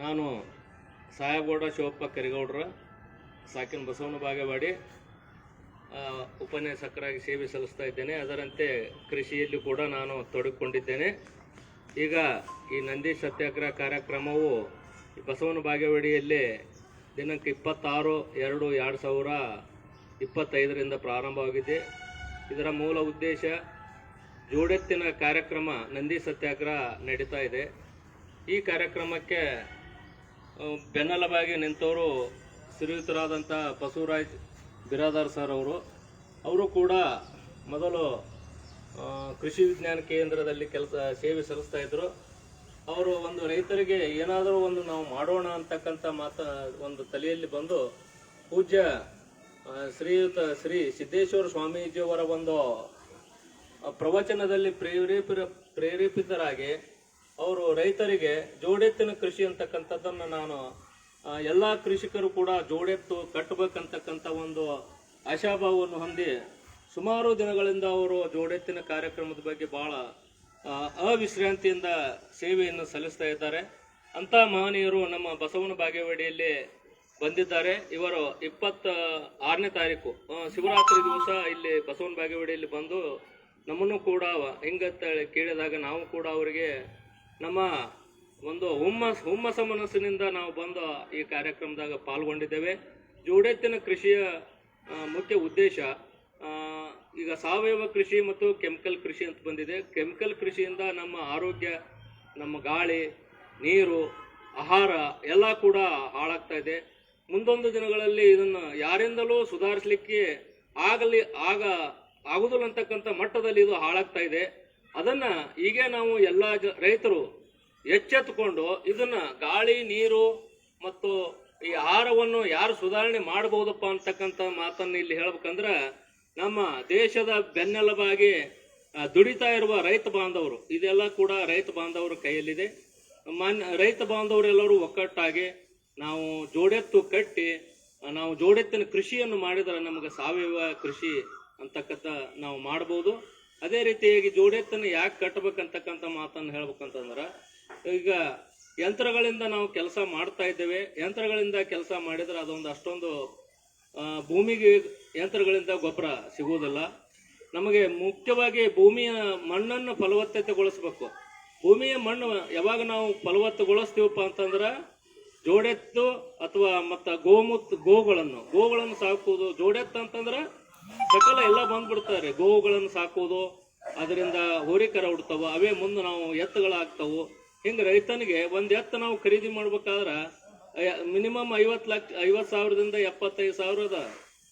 ನಾನು ಸಾಹೇಬಗೌಡ ಶಿವಪ್ಪ ಕರಿಗೌಡ್ರ, ಸಾಕಿನ ಬಸವನ ಬಾಗೇವಾಡಿ ಉಪನ್ಯಾಸಕರಾಗಿ ಸೇವೆ ಸಲ್ಲಿಸ್ತಾ ಇದ್ದೇನೆ. ಅದರಂತೆ ಕೃಷಿಯಲ್ಲಿ ಕೂಡ ನಾನು ತೊಡಗಿಕೊಂಡಿದ್ದೇನೆ. ಈಗ ಈ ನಂದಿ ಸತ್ಯಾಗ್ರಹ ಕಾರ್ಯಕ್ರಮವು ಬಸವನ ಬಾಗೇವಾಡಿಯಲ್ಲಿ ದಿನಾಂಕ ಇಪ್ಪತ್ತಾರು, ಎರಡು ಎರಡು ಸಾವಿರ ಇಪ್ಪತ್ತೈದರಿಂದ ಪ್ರಾರಂಭವಾಗಿದೆ. ಇದರ ಮೂಲ ಉದ್ದೇಶ ಜೋಡೆತ್ತಿನ ಕಾರ್ಯಕ್ರಮ ನಂದಿ ಸತ್ಯಾಗ್ರಹ ನಡೀತಾ ಇದೆ. ಈ ಕಾರ್ಯಕ್ರಮಕ್ಕೆ ಬೆನ್ನೆಲುಬಾಗಿ ನಿಂತವರು ಶ್ರೀಯುತರಾದಂಥ ಬಸವರಾಜ್ ಬಿರಾದಾರ್ ಸರ್ ಅವರು. ಅವರು ಕೂಡ ಮೊದಲು ಕೃಷಿ ವಿಜ್ಞಾನ ಕೇಂದ್ರದಲ್ಲಿ ಕೆಲಸ, ಸೇವೆ ಸಲ್ಲಿಸ್ತಾ ಇದ್ರು. ಅವರು ಒಂದು ರೈತರಿಗೆ ಏನಾದರೂ ಒಂದು ನಾವು ಮಾಡೋಣ ಅಂತಕ್ಕಂಥ ಮಾತ, ಒಂದು ತಲೆಯಲ್ಲಿ ಬಂದು ಪೂಜ್ಯ ಶ್ರೀಯುತ ಶ್ರೀ ಸಿದ್ದೇಶ್ವರ ಸ್ವಾಮೀಜಿಯವರ ಒಂದು ಪ್ರವಚನದಲ್ಲಿ ಪ್ರೇರೇಪಿರ, ಪ್ರೇರೇಪಿತರಾಗಿ ಅವರು ರೈತರಿಗೆ ಜೋಡೆತ್ತಿನ ಕೃಷಿ ಅಂತಕ್ಕಂಥದ್ದನ್ನು ನಾನು ಎಲ್ಲ ಕೃಷಿಕರು ಕೂಡ ಜೋಡೆತ್ತು ಕಟ್ಟಬೇಕಂತಕ್ಕಂಥ ಒಂದು ಆಶಾಭಾವವನ್ನು ಹೊಂದಿ ಸುಮಾರು ದಿನಗಳಿಂದ ಅವರು ಜೋಡೆತ್ತಿನ ಕಾರ್ಯಕ್ರಮದ ಬಗ್ಗೆ ಆ, ಅವಿಶ್ರಾಂತಿಯಿಂದ ಸೇವೆಯನ್ನು ಸಲ್ಲಿಸ್ತಾ ಇದ್ದಾರೆ. ಅಂಥ ಮಹನೀಯರು ನಮ್ಮ ಬಸವನ ಬಾಗೇವಾಡಿಯಲ್ಲಿ ಬಂದಿದ್ದಾರೆ. ಇವರು ಇಪ್ಪತ್ತ ಆರನೇ ತಾರೀಕು ಶಿವರಾತ್ರಿ ದಿವಸ ಇಲ್ಲಿ ಬಸವನ ಬಾಗೇವಾಡಿಯಲ್ಲಿ ಬಂದು ನಮ್ಮನ್ನು ಕೂಡ ಹಿಂಗತ್ತ ಕೇಳಿದಾಗ ನಾವು ಕೂಡ ಅವರಿಗೆ ನಮ್ಮ ಒಂದು ಹುಮ್ಮಸ್, ಹುಮ್ಮಸ ಮನಸ್ಸಿನಿಂದ ನಾವು ಬಂದು ಈ ಕಾರ್ಯಕ್ರಮದಾಗ ಪಾಲ್ಗೊಂಡಿದ್ದೇವೆ. ಜೋಡೆತ್ತಿನ ಕೃಷಿಯ ಮುಖ್ಯ ಉದ್ದೇಶ ಈಗ ಸಾವಯವ ಕೃಷಿ ಮತ್ತು ಕೆಮಿಕಲ್ ಕೃಷಿ ಅಂತ ಬಂದಿದೆ. ಕೆಮಿಕಲ್ ಕೃಷಿಯಿಂದ ನಮ್ಮ ಆರೋಗ್ಯ, ನಮ್ಮ ಗಾಳಿ, ನೀರು, ಆಹಾರ ಎಲ್ಲ ಕೂಡ ಹಾಳಾಗ್ತಾ ಇದೆ. ಮುಂದೊಂದು ದಿನಗಳಲ್ಲಿ ಇದನ್ನು ಯಾರಿಂದಲೂ ಸುಧಾರಿಸಲಿಕ್ಕೆ ಆಗಲಿ, ಆಗ, ಆಗುದಿಲ್ಲ ಅಂತಕ್ಕಂಥ ಮಟ್ಟದಲ್ಲಿ ಇದು ಹಾಳಾಗ್ತಾ ಇದೆ. ಅದನ್ನ ಈಗ ನಾವು ಎಲ್ಲ ರೈತರು ಎಚ್ಚೆತ್ತುಕೊಂಡು ಇದನ್ನ ಗಾಳಿ, ನೀರು ಮತ್ತು ಈ ಆಹಾರವನ್ನು ಯಾರು ಸುಧಾರಣೆ ಮಾಡಬಹುದಪ್ಪ ಅಂತಕ್ಕಂಥ ಮಾತನ್ನು ಇಲ್ಲಿ ಹೇಳ್ಬೇಕಂದ್ರೆ ನಮ್ಮ ದೇಶದ ಬೆನ್ನೆಲುಬಾಗಿ ದುಡಿತಾ ಇರುವ ರೈತ ಬಾಂಧವರು, ಇದೆಲ್ಲ ಕೂಡ ರೈತ ಬಾಂಧವರ ಕೈಯಲ್ಲಿದೆ. ಮಾನ್ಯ, ರೈತ ಬಾಂಧವರೆಲ್ಲರೂ ಒಕ್ಕಟ್ಟಾಗಿ ನಾವು ಜೋಡೆತ್ತು ಕಟ್ಟಿ ನಾವು ಜೋಡೆತ್ತಿನ ಕೃಷಿಯನ್ನು ಮಾಡಿದರೆ ನಮಗೆ ಸಾವಯವ ಕೃಷಿ ಅಂತಕ್ಕಂಥ ನಾವು ಮಾಡ್ಬೋದು ಅದೇ ರೀತಿಯಾಗಿ ಜೋಡೆತ್ತನ್ನು ಯಾಕೆ ಕಟ್ಟಬೇಕಂತಕ್ಕಂಥ ಮಾತನ್ನು ಹೇಳ್ಬೇಕಂತಂದ್ರೆ, ಈಗ ಯಂತ್ರಗಳಿಂದ ನಾವು ಕೆಲಸ ಮಾಡ್ತಾ ಇದ್ದೇವೆ. ಯಂತ್ರಗಳಿಂದ ಕೆಲಸ ಮಾಡಿದ್ರೆ ಅದೊಂದು ಅಷ್ಟೊಂದು ಭೂಮಿಗೆ ಯಂತ್ರಗಳಿಂದ ಗೊಬ್ಬರ ಸಿಗುವುದಿಲ್ಲ. ನಮಗೆ ಮುಖ್ಯವಾಗಿ ಭೂಮಿಯ ಮಣ್ಣನ್ನು ಫಲವತ್ತತೆಗೊಳಿಸ್ಬೇಕು. ಭೂಮಿಯ ಮಣ್ಣು ಯಾವಾಗ ನಾವು ಫಲವತ್ತುಗೊಳಿಸ್ತೀವಪ್ಪ ಅಂತಂದ್ರೆ, ಜೋಡೆತ್ತು ಅಥವಾ ಮತ್ತು ಗೋಮೂತ್ ಗೋಗಳನ್ನು ಗೋಗಳನ್ನು ಸಾಕುವುದು. ಜೋಡೆತ್ತು ಅಂತಂದ್ರೆ ಸಕಲ ಎಲ್ಲ ಬಂದ್ಬಿಡ್ತಾರೆ. ಗೋವುಗಳನ್ನು ಸಾಕೋದು, ಅದರಿಂದ ಹೋರಿಕರ ಹುಡ್ತಾವ, ಅವೇ ಮುಂದೆ ನಾವು ಎತ್ತುಗಳಾಗ್ತಾವು. ಹಿಂಗ ರೈತನಿಗೆ ಒಂದ್ ಎತ್ತ ನಾವು ಖರೀದಿ ಮಾಡ್ಬೇಕಾದ್ರ ಮಿನಿಮಮ್ ಐವತ್ತು ಲಕ್ಷ, ಐವತ್ತು ಸಾವಿರದಿಂದ ಎಪ್ಪತ್ತೈದು ಸಾವಿರದ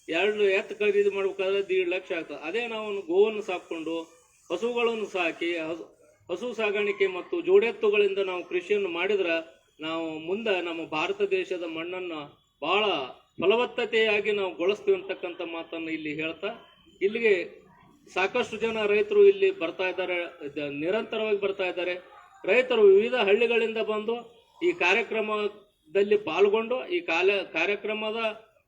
ಎರಡು ಎತ್ತು ಖರೀದಿ ಮಾಡ್ಬೇಕಾದ್ರೆ ದೀಡ್ ಲಕ್ಷ ಆಗ್ತದೆ. ಅದೇ ನಾವು ಗೋವನ್ನು ಸಾಕೊಂಡು ಹಸುಗಳನ್ನು ಸಾಕಿ, ಹಸು ಸಾಗಾಣಿಕೆ ಮತ್ತು ಜೋಡೆತ್ತುಗಳಿಂದ ನಾವು ಕೃಷಿಯನ್ನು ಮಾಡಿದ್ರೆ, ನಾವು ಮುಂದೆ ನಮ್ಮ ಭಾರತ ದೇಶದ ಮಣ್ಣನ್ನು ಬಹಳ ಫಲವತ್ತತೆಯಾಗಿ ನಾವು ಗೊಳಿಸ್ತೀವಿ ಅಂತಕ್ಕಂಥ ಮಾತನ್ನು ಇಲ್ಲಿ ಹೇಳ್ತಾ, ಇಲ್ಲಿಗೆ ಸಾಕಷ್ಟು ಜನ ರೈತರು ಇಲ್ಲಿ ಬರ್ತಾ ಇದ್ದಾರೆ ನಿರಂತರವಾಗಿ ಬರ್ತಾ ಇದ್ದಾರೆ. ರೈತರು ವಿವಿಧ ಹಳ್ಳಿಗಳಿಂದ ಬಂದು ಈ ಕಾರ್ಯಕ್ರಮದಲ್ಲಿ ಪಾಲ್ಗೊಂಡು, ಈ ಕಾಲ, ಕಾರ್ಯಕ್ರಮದ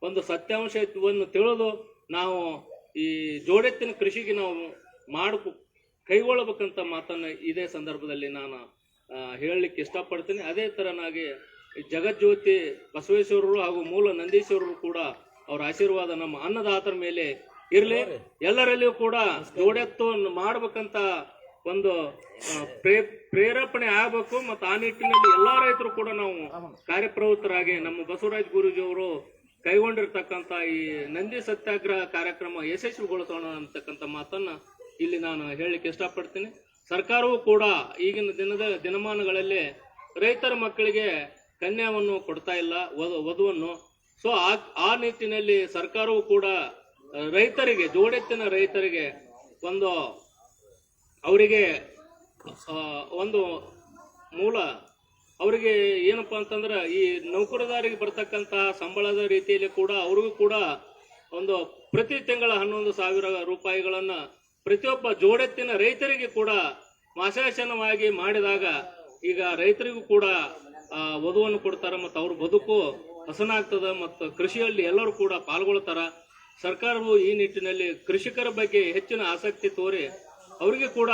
ಒಂದು ಸತ್ಯಾಂಶವನ್ನು ತಿಳಿದು ನಾವು ಈ ಜೋಡೆತ್ತಿನ ಕೃಷಿಗೆ ನಾವು ಮಾಡಿ ಕೈಗೊಳ್ಳಬೇಕಂತ ಮಾತನ್ನು ಇದೇ ಸಂದರ್ಭದಲ್ಲಿ ನಾನು ಹೇಳಲಿಕ್ಕೆ ಇಷ್ಟಪಡ್ತೀನಿ. ಅದೇ ತರನಾಗಿ ಈ ಜಗಜ್ಯೋತಿ ಬಸವೇಶ್ವರರು ಹಾಗೂ ಮೂಲ ನಂದೀಶ್ವರರು ಕೂಡ ಅವರ ಆಶೀರ್ವಾದ ನಮ್ಮ ಅನ್ನದಾತರ ಮೇಲೆ ಇರಲಿ. ಎಲ್ಲರಲ್ಲಿಯೂ ಕೂಡ ಜೋಡೆತ್ತು ಮಾಡಬೇಕಂತ ಒಂದು ಪ್ರೇ ಪ್ರೇರೇಪಣೆ ಆಗಬೇಕು. ಮತ್ತು ಆ ನಿಟ್ಟಿನಲ್ಲಿ ಎಲ್ಲ ರೈತರು ಕೂಡ ನಾವು ಕಾರ್ಯಪ್ರವೃತ್ತರಾಗಿ ನಮ್ಮ ಬಸವರಾಜ್ ಗುರೂಜಿ ಅವರು ಕೈಗೊಂಡಿರ್ತಕ್ಕಂಥ ಈ ನಂದಿ ಸತ್ಯಾಗ್ರಹ ಕಾರ್ಯಕ್ರಮ ಯಶಸ್ವಿಗೊಳಿಸೋಣ ಅಂತಕ್ಕಂಥ ಮಾತನ್ನ ಇಲ್ಲಿ ನಾನು ಹೇಳಲಿಕ್ಕೆ ಇಷ್ಟಪಡ್ತೀನಿ. ಸರ್ಕಾರವೂ ಕೂಡ ಈಗಿನ ದಿನದ ದಿನಮಾನಗಳಲ್ಲಿ ರೈತರ ಮಕ್ಕಳಿಗೆ ಕನ್ಯಾವನ್ನು ಕೊಡ್ತಾ ಇಲ್ಲ ವಧು ವಧುವನ್ನು. ಸೊ ಆ ಆ ನಿಟ್ಟಿನಲ್ಲಿ ಸರ್ಕಾರವು ಕೂಡ ರೈತರಿಗೆ, ಜೋಡೆತ್ತಿನ ರೈತರಿಗೆ ಒಂದು, ಅವರಿಗೆ ಒಂದು ಮೂಲ, ಅವರಿಗೆ ಏನಪ್ಪ ಅಂತಂದ್ರೆ ಈ ನೌಕರದಾರಿಗೆ ಬರ್ತಕ್ಕಂತಹ ಸಂಬಳದ ರೀತಿಯಲ್ಲಿ ಕೂಡ ಅವ್ರಿಗೂ ಕೂಡ ಒಂದು ಪ್ರತಿ ತಿಂಗಳ ಹನ್ನೊಂದು ಸಾವಿರ ರೂಪಾಯಿಗಳನ್ನ ಪ್ರತಿಯೊಬ್ಬ ಜೋಡೆತ್ತಿನ ರೈತರಿಗೆ ಕೂಡ ಮಾಸಾಶನವಾಗಿ ಮಾಡಿದಾಗ ಈಗ ರೈತರಿಗೂ ಕೂಡ ವಧುವನ್ನು ಕೊಡ್ತಾರೆ ಮತ್ತು ಅವ್ರ ಬದುಕು ಹಸನಾಗ್ತದ ಮತ್ತು ಕೃಷಿಯಲ್ಲಿ ಎಲ್ಲರೂ ಕೂಡ ಪಾಲ್ಗೊಳ್ತಾರ. ಸರ್ಕಾರವು ಈ ನಿಟ್ಟಿನಲ್ಲಿ ಕೃಷಿಕರ ಬಗ್ಗೆ ಹೆಚ್ಚಿನ ಆಸಕ್ತಿ ತೋರಿ ಅವರಿಗೆ ಕೂಡ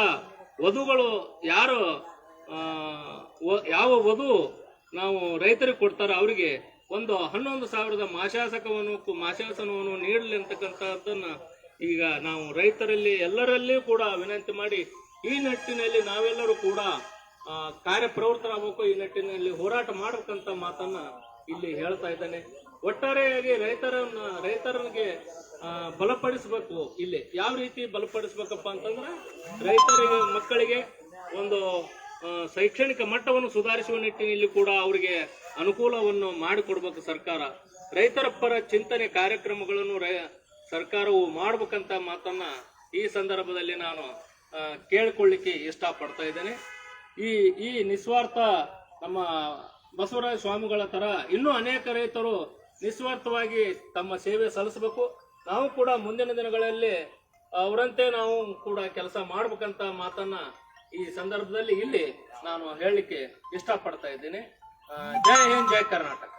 ವಧುಗಳು ಯಾರು ಯಾವ ವಧು ನಾವು ರೈತರಿಗೆ ಕೊಡ್ತಾರೆ ಅವರಿಗೆ ಒಂದು ಹನ್ನೊಂದು ಸಾವಿರದ ಮಾಶಾಸಕವನ್ನು ಮಾಶಾಸನವನ್ನು ನೀಡಲಿ ಅಂತಕ್ಕಂಥದ್ದನ್ನು ಈಗ ನಾವು ರೈತರಲ್ಲಿ ಎಲ್ಲರಲ್ಲಿಯೂ ಕೂಡ ವಿನಂತಿ ಮಾಡಿ ಈ ನಿಟ್ಟಿನಲ್ಲಿ ನಾವೆಲ್ಲರೂ ಕೂಡ ಕಾರ್ಯಪ್ರವೃತ್ತರಾಗಬೇಕು ಈ ನಿಟ್ಟಿನಲ್ಲಿ ಹೋರಾಟ ಮಾಡಬೇಕಂತ ಮಾತನ್ನ ಇಲ್ಲಿ ಹೇಳ್ತಾ ಇದ್ದೇನೆ. ಒಟ್ಟಾರೆಯಾಗಿ ರೈತರನ್ನ ರೈತರಿಗೆ ಬಲಪಡಿಸಬೇಕು ಇಲ್ಲಿ. ಯಾವ ರೀತಿ ಬಲಪಡಿಸ್ಬೇಕಪ್ಪ ಅಂತಂದ್ರೆ ರೈತರಿಗೆ, ಮಕ್ಕಳಿಗೆ ಒಂದು ಶೈಕ್ಷಣಿಕ ಮಟ್ಟವನ್ನು ಸುಧಾರಿಸುವ ನಿಟ್ಟಿನಲ್ಲಿ ಕೂಡ ಅವರಿಗೆ ಅನುಕೂಲವನ್ನು ಮಾಡಿಕೊಡ್ಬೇಕು ಸರ್ಕಾರ. ರೈತರ ಪರ ಚಿಂತನೆ ಕಾರ್ಯಕ್ರಮಗಳನ್ನು ಸರ್ಕಾರವು ಮಾಡ್ಬೇಕಂತ ಮಾತನ್ನ ಈ ಸಂದರ್ಭದಲ್ಲಿ ನಾನು ಕೇಳಿಕೊಳ್ಳಿಕ್ಕೆ ಇಷ್ಟಪಡ್ತಾ ಇದ್ದೇನೆ. ಈ ಈ ನಿಸ್ವಾರ್ಥ ನಮ್ಮ ಬಸವರಾಜ ಸ್ವಾಮಿಗಳ ತರ ಇನ್ನೂ ಅನೇಕ ರೈತರು ನಿಸ್ವಾರ್ಥವಾಗಿ ತಮ್ಮ ಸೇವೆ ಸಲ್ಲಿಸಬೇಕು. ನಾವು ಕೂಡ ಮುಂದಿನ ದಿನಗಳಲ್ಲಿ ಅವರಂತೆ ನಾವು ಕೂಡ ಕೆಲಸ ಮಾಡ್ಬೇಕಂತ ಮಾತನ್ನ ಈ ಸಂದರ್ಭದಲ್ಲಿ ಇಲ್ಲಿ ನಾನು ಹೇಳಲಿಕ್ಕೆ ಇಷ್ಟಪಡ್ತಾ ಇದ್ದೀನಿ. ಜೈ ಹಿಂದ್, ಜೈ ಕರ್ನಾಟಕ.